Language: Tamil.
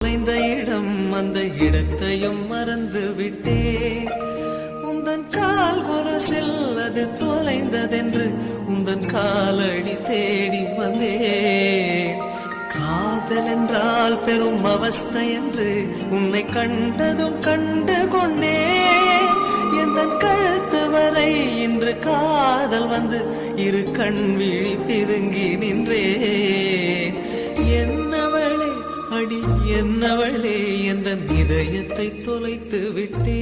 தொலைந்த இடம் அந்த இடத்தையும் மறந்து விட்டேன் உந்தன் கால் கொரசில் அது தொலைந்ததென்று உந்தன் காலடி தேடி வந்தேன். காதல் என்றால் பெரும் அவஸ்தை என்று உன்னை கண்டதும் கண்டு கொண்டேன். எந்த கழுத்து வரை இன்று காதல் வந்து இரு கண் விழி பிதுங்கி நின்றேன். என்னவளே அடி என்னவளே எந்த இதயத்தை தொலைத்து விட்டே?